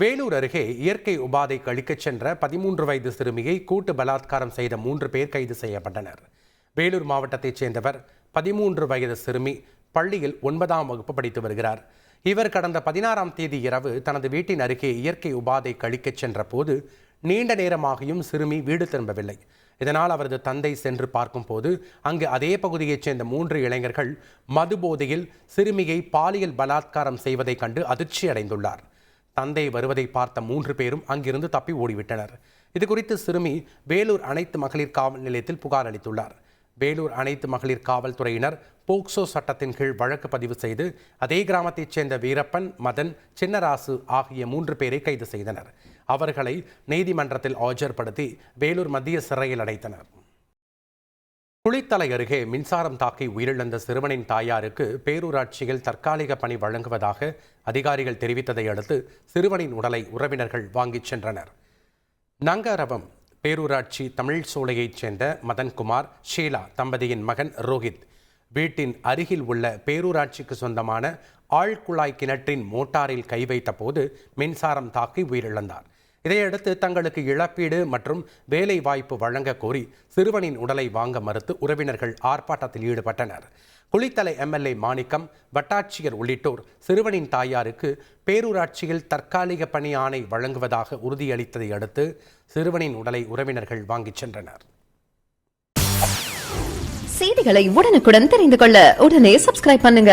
வேலூர் அருகே இயற்கை உபாதை கழிக்கச் சென்ற பதிமூன்று வயது சிறுமியை கூட்டு பலாத்காரம் செய்த மூன்று பேர் கைது செய்யப்பட்டனர். வேலூர் மாவட்டத்தைச் சேர்ந்தவர் பதிமூன்று வயது சிறுமி பள்ளியில் ஒன்பதாம் வகுப்பு படித்து வருகிறார். இவர் கடந்த பதினாறாம் தேதி இரவு தனது வீட்டின் அருகே இயற்கை உபாதை கழிக்கச் சென்ற போது நீண்ட நேரமாகியும் சிறுமி வீடு திரும்பவில்லை. இதனால் அவரது தந்தை சென்று பார்க்கும்போது அங்கு அதே பகுதியைச் சேர்ந்த மூன்று இளைஞர்கள் மது போதையில் சிறுமியை பாலியல் பலாத்காரம் செய்வதைக் கண்டு அதிர்ச்சி அடைந்துள்ளார் தந்தை வருவதை பார்த்த மூன்று பேரும் அங்கிருந்து தப்பி ஓடிவிட்டனர். இதுகுறித்து சிறுமி வேலூர் அனைத்து மகளிர் காவல் நிலையத்தில் புகார் அளித்துள்ளார். வேலூர் அனைத்து மகளிர் காவல்துறையினர் போக்சோ சட்டத்தின் கீழ் வழக்கு பதிவு செய்து அதே கிராமத்தைச் சேர்ந்த வீரப்பன் மதன் சின்னராசு ஆகிய மூன்று பேரை கைது செய்தனர். அவர்களை நீதிமன்றத்தில் ஆஜர்படுத்தி வேலூர் மத்திய சிறையில் அடைத்தனர். குளித்தலை அருகே மின்சாரம் தாக்கி உயிரிழந்த சிறுவனின் தாயாருக்கு பேரூராட்சியில் தற்காலிக பணி வழங்குவதாக அதிகாரிகள் தெரிவித்ததை அடுத்து சிறுவனின் உடலை உறவினர்கள் வாங்கிச் சென்றனர். நங்கரவம் பேரூராட்சி தமிழ் சோலையைச் சேர்ந்த மதன்குமார் ஷீலா தம்பதியின் மகன் ரோஹித். வீட்டின் அருகில் உள்ள பேரூராட்சிக்கு சொந்தமான ஆழ்குழாய் கிணற்றின் மோட்டாரில் கை வைத்த போது மின்சாரம் தாக்கி உயிரிழந்தார். இதையடுத்து தங்களுக்கு இழப்பீடு மற்றும் வேலை வாய்ப்பு வழங்க கோரி சிறுவனின் உடலை வாங்க மறுத்து உறவினர்கள் ஆர்ப்பாட்டத்தில் ஈடுபட்டனர். குளித்தலை எம்எல்ஏ மாணிக்கம் வட்டாட்சியர் உள்ளிட்டோர் சிறுவனின் தாயாருக்கு பேரூராட்சியில் தற்காலிக பணி ஆணை வழங்குவதாக உறுதியளித்ததை அடுத்து சிறுவனின் உடலை உறவினர்கள் வாங்கிச் சென்றனர். செய்திகளை உடனுக்குடன் தெரிந்து கொள்ள உடனே சப்ஸ்கிரைப் பண்ணுங்க.